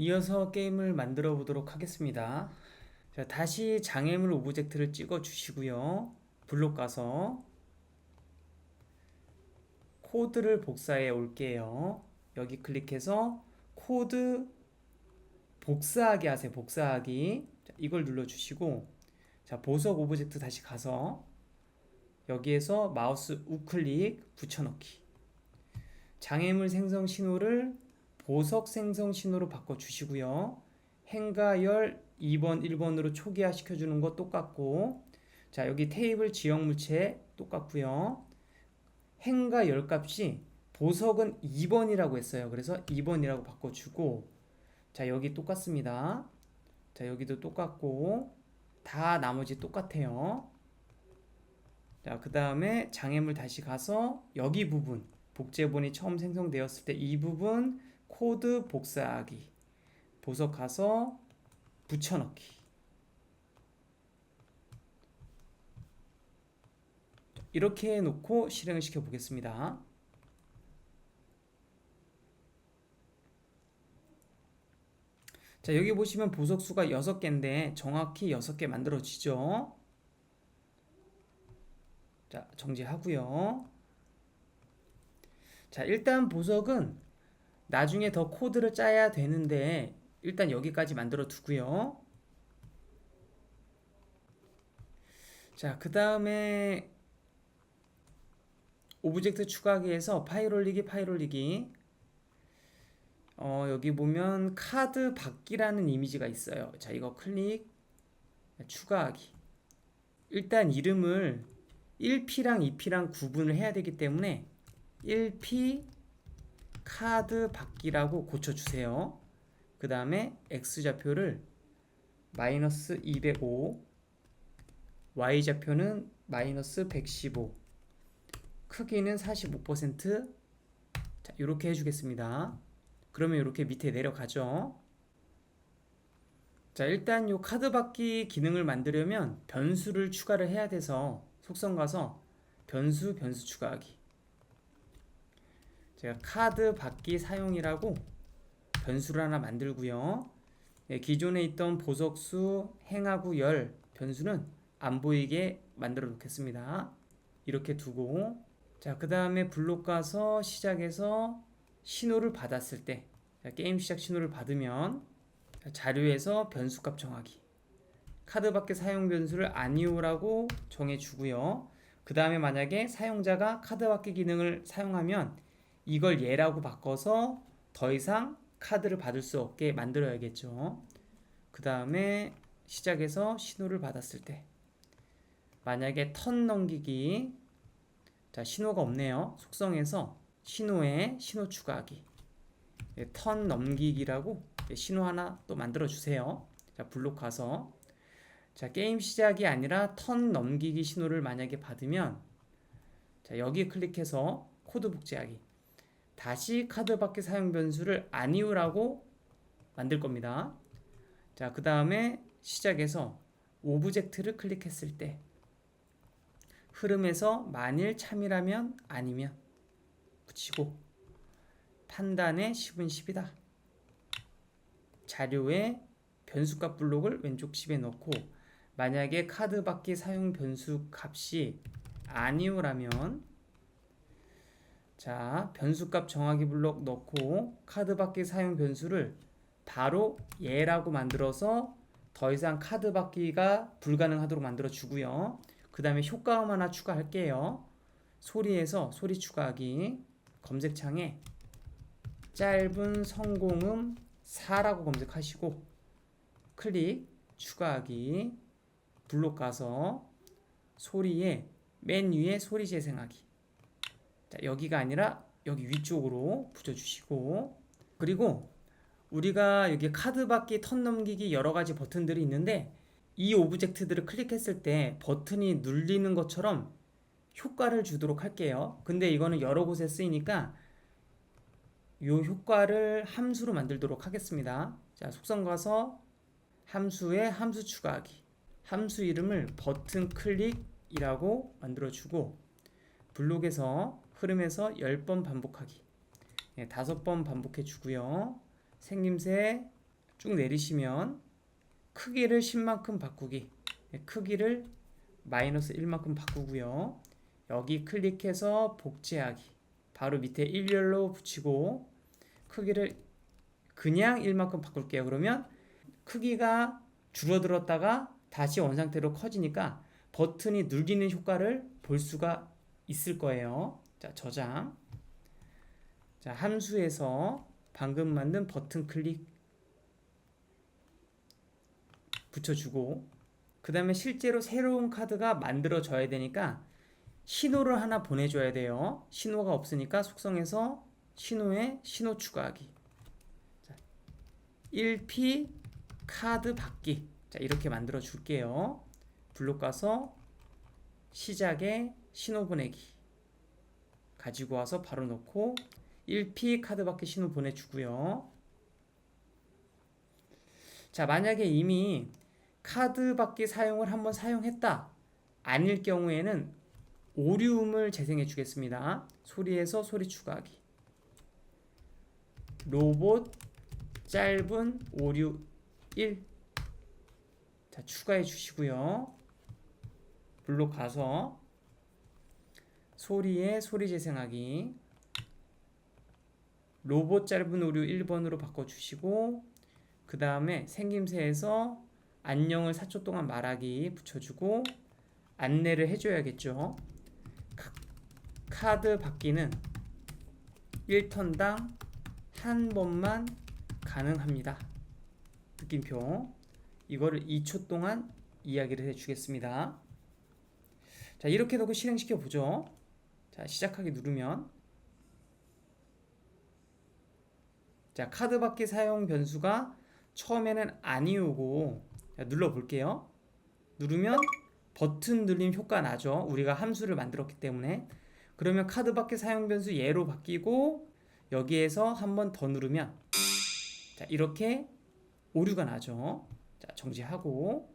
이어서 게임을 만들어 보도록 하겠습니다. 자, 다시 장애물 오브젝트를 찍어 주시고요. 블록 가서 코드를 복사해 올게요. 여기 클릭해서 코드 복사하기 하세요. 복사하기. 자, 이걸 눌러 주시고 자, 보석 오브젝트 다시 가서 여기에서 마우스 우클릭 붙여넣기. 장애물 생성 신호를 보석 생성 신호로 바꿔 주시고요. 행가열 2번, 1번으로 초기화 시켜 주는 거 똑같고, 자, 여기 테이블 지역 물체 똑같고요. 행가 열 값이 보석은 2번이라고 했어요. 그래서 2번이라고 바꿔 주고, 자, 여기 똑같습니다. 자, 여기도 똑같고, 다 나머지 똑같아요. 자, 그 다음에 장애물 다시 가서 여기 부분, 복제본이 처음 생성되었을 때 이 부분 코드 복사하기 보석 가서 붙여넣기 이렇게 해놓고 실행을 시켜 보겠습니다. 자 여기 보시면 보석 수가 6개인데 정확히 6개 만들어지죠. 자 정지하고요. 자 일단 보석은 나중에 더 코드를 짜야 되는데 일단 여기까지 만들어 두고요. 자, 그 다음에 오브젝트 추가하기에서 파일 올리기, 파일 올리기. 어, 여기 보면 카드 받기라는 이미지가 있어요. 자, 이거 클릭, 추가하기. 일단 이름을 1P랑 2P랑 구분을 해야 되기 때문에 1P 카드 받기라고 고쳐주세요. 그 다음에 X좌표를 마이너스 205 Y좌표는 마이너스 115 크기는 45% 자, 이렇게 해주겠습니다. 그러면 이렇게 밑에 내려가죠. 자, 일단 이 카드 받기 기능을 만들려면 변수를 추가를 해야 돼서 속성 가서 변수, 변수 추가하기. 제가 카드 받기 사용이라고 변수를 하나 만들고요. 예, 기존에 있던 보석수 행하구 열 변수는 안 보이게 만들어 놓겠습니다. 이렇게 두고 자, 그 다음에 블록 가서 시작해서 신호를 받았을 때 자, 게임 시작 신호를 받으면 자료에서 변수값 정하기 카드 받기 사용 변수를 아니오라고 정해 주고요. 그 다음에 만약에 사용자가 카드 받기 기능을 사용하면 이걸 예라고 바꿔서 더 이상 카드를 받을 수 없게 만들어야겠죠. 그 다음에 시작해서 신호를 받았을 때 만약에 턴 넘기기 자 신호가 없네요. 속성에서 신호에 신호 추가하기 예, 턴 넘기기라고 예, 신호 하나 또 만들어 주세요. 자 블록 가서 자 게임 시작이 아니라 턴 넘기기 신호를 만약에 받으면 자 여기 클릭해서 코드 복제하기 다시 카드 받기 사용 변수를 아니오라고 만들 겁니다. 자, 그 다음에 시작해서 오브젝트를 클릭했을 때 흐름에서 만일 참이라면 아니면 붙이고 판단의 10은 10이다. 자료에 변수값 블록을 왼쪽 10에 넣고 만약에 카드 받기 사용 변수 값이 아니오라면 자, 변수값 정하기 블록 넣고 카드 받기 사용 변수를 바로 예라고 만들어서 더 이상 카드 받기가 불가능하도록 만들어 주고요. 그 다음에 효과음 하나 추가할게요. 소리에서 소리 추가하기 검색창에 짧은 성공음 4라고 검색하시고 클릭 추가하기 블록 가서 소리에 맨 위에 소리 재생하기 자, 여기가 아니라 여기 위쪽으로 붙여주시고 그리고 우리가 여기 카드 받기, 턴 넘기기 여러 가지 버튼들이 있는데 이 오브젝트들을 클릭했을 때 버튼이 눌리는 것처럼 효과를 주도록 할게요. 근데 이거는 여러 곳에 쓰이니까 이 효과를 함수로 만들도록 하겠습니다. 자, 속성 가서 함수에 함수 추가하기. 함수 이름을 버튼 클릭이라고 만들어 주고 블록에서 흐름에서 10번 반복하기. 네, 5번 반복해 주고요. 생김새 쭉 내리시면 크기를 10만큼 바꾸기. 네, 크기를 마이너스 1만큼 바꾸고요. 여기 클릭해서 복제하기. 바로 밑에 일렬로 붙이고 크기를 그냥 1만큼 바꿀게요. 그러면 크기가 줄어들었다가 다시 원상태로 커지니까 버튼이 눌리는 효과를 볼 수가 있을 거예요 자 저장 자 함수에서 방금 만든 버튼 클릭 붙여주고 그 다음에 실제로 새로운 카드가 만들어져야 되니까 신호를 하나 보내줘야 돼요. 신호가 없으니까 속성에서 신호에 신호 추가하기. 자, 1P 카드 받기. 자, 이렇게 만들어 줄게요. 블록 가서 시작에 신호 보내기. 가지고 와서 바로 넣고 1P 카드 받기 신호 보내주고요. 자, 만약에 이미 카드 받기 사용을 한번 사용했다. 아닐 경우에는 오류음을 재생해 주겠습니다. 소리에서 소리 추가하기. 로봇 짧은 오류 1. 자, 추가해 주시고요. 블록 가서 소리에 소리 재생하기. 로봇 짧은 오류 1번으로 바꿔 주시고 그 다음에 생김새에서 안녕을 4초 동안 말하기 붙여주고 안내를 해줘야겠죠. 카드 받기는 1턴당 한 번만 가능합니다. 느낌표. 이거를 2초 동안 이야기를 해주겠습니다. 자, 이렇게 놓고 실행시켜 보죠. 자, 시작하기 누르면 자, 카드 받기 사용 변수가 처음에는 아니오고 자, 눌러 볼게요. 누르면 버튼 눌림 효과 나죠. 우리가 함수를 만들었기 때문에 그러면 카드 받기 사용 변수 예로 바뀌고 여기에서 한 번 더 누르면 자, 이렇게 오류가 나죠. 자, 정지하고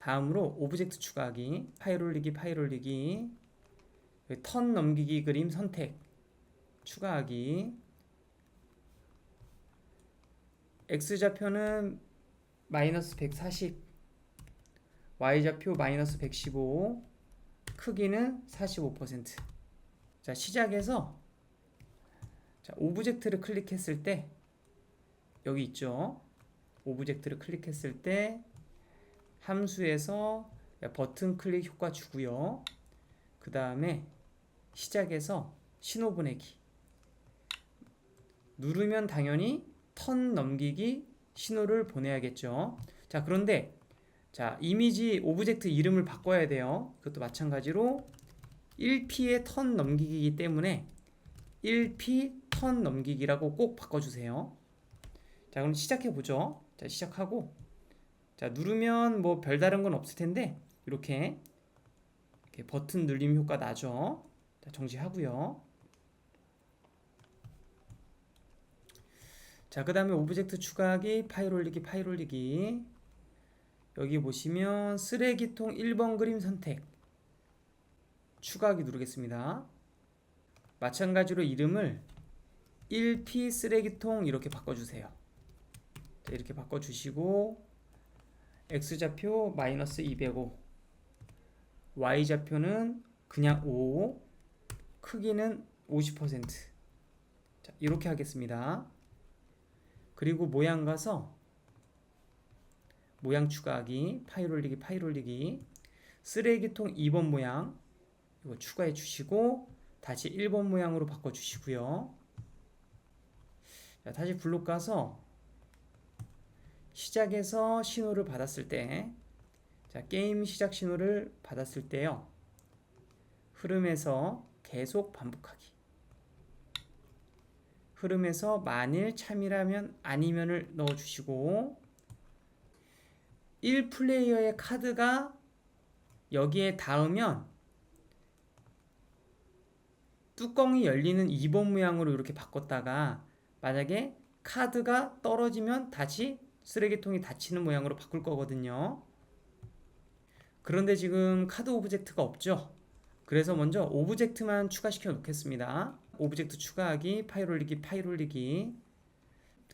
다음으로 오브젝트 추가하기, 파일 올리기, 파일 올리기, 턴 넘기기 그림 선택 추가하기 X좌표는 마이너스 140 Y좌표 마이너스 115 크기는 45% 자, 시작해서 자, 오브젝트를 클릭했을 때 여기 있죠. 오브젝트를 클릭했을 때 함수에서 버튼 클릭 효과 주고요. 그 다음에 시작해서 신호 보내기 누르면 당연히 턴 넘기기 신호를 보내야겠죠. 자, 그런데 자, 이미지 오브젝트 이름을 바꿔야 돼요. 그것도 마찬가지로 1P의 턴 넘기기이기 때문에 1P 턴 넘기기라고 꼭 바꿔주세요. 자, 그럼 시작해 보죠. 자, 시작하고 자, 누르면 뭐 별다른 건 없을 텐데 이렇게 버튼 눌림 효과 나죠. 자, 정지하고요. 자, 그 다음에 오브젝트 추가하기, 파일 올리기, 파일 올리기. 여기 보시면 쓰레기통 1번 그림 선택. 추가하기 누르겠습니다. 마찬가지로 이름을 1P 쓰레기통 이렇게 바꿔주세요. 자, 이렇게 바꿔주시고 X좌표 마이너스 205 Y좌표는 그냥 5 크기는 50% 자, 이렇게 하겠습니다. 그리고 모양 가서 모양 추가하기 파일 올리기 파일 올리기 쓰레기통 2번 모양 이거 추가해 주시고 다시 1번 모양으로 바꿔 주시고요. 자, 다시 블록 가서 시작에서 신호를 받았을 때 자, 게임 시작 신호를 받았을 때요. 흐름에서 계속 반복하기. 흐름에서 만일 참이라면 아니면을 넣어 주시고 1플레이어의 카드가 여기에 닿으면 뚜껑이 열리는 2번 모양으로 이렇게 바꿨다가 만약에 카드가 떨어지면 다시 쓰레기통이 닫히는 모양으로 바꿀 거거든요. 그런데 지금 카드 오브젝트가 없죠. 그래서 먼저 오브젝트만 추가시켜 놓겠습니다. 오브젝트 추가하기, 파일 올리기, 파일 올리기.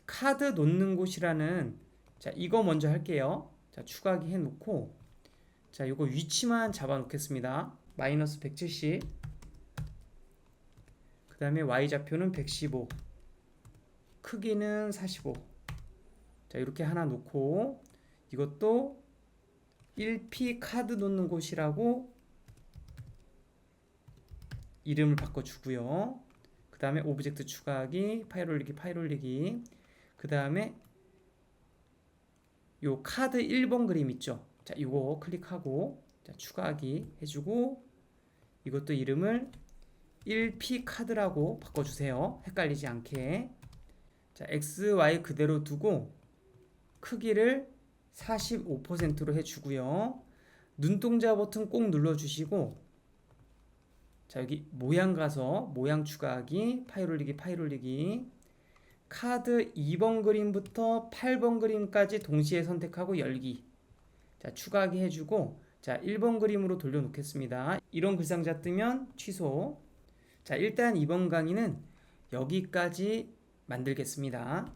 카드 놓는 곳이라는 자 이거 먼저 할게요. 자 추가하기 해 놓고 자 이거 위치만 잡아 놓겠습니다. 마이너스 170. 그 다음에 y 좌표는 115. 크기는 45. 자 이렇게 하나 놓고 이것도 1P 카드 놓는 곳이라고 이름을 바꿔주고요. 그 다음에 오브젝트 추가하기, 파일 올리기, 파일 올리기. 그 다음에 요 카드 1번 그림 있죠? 자, 이거 클릭하고 자, 추가하기 해주고 이것도 이름을 1P 카드라고 바꿔주세요. 헷갈리지 않게. 자, X, Y 그대로 두고 크기를 45%로 해주고요. 눈동자 버튼 꼭 눌러주시고 자 여기 모양 가서 모양 추가하기 파일 올리기 파일 올리기. 카드 2번 그림부터 8번 그림까지 동시에 선택하고 열기. 자 추가하기 해주고 자 1번 그림으로 돌려놓겠습니다. 이런 글상자 뜨면 취소. 자 일단 이번 강의는 여기까지 만들겠습니다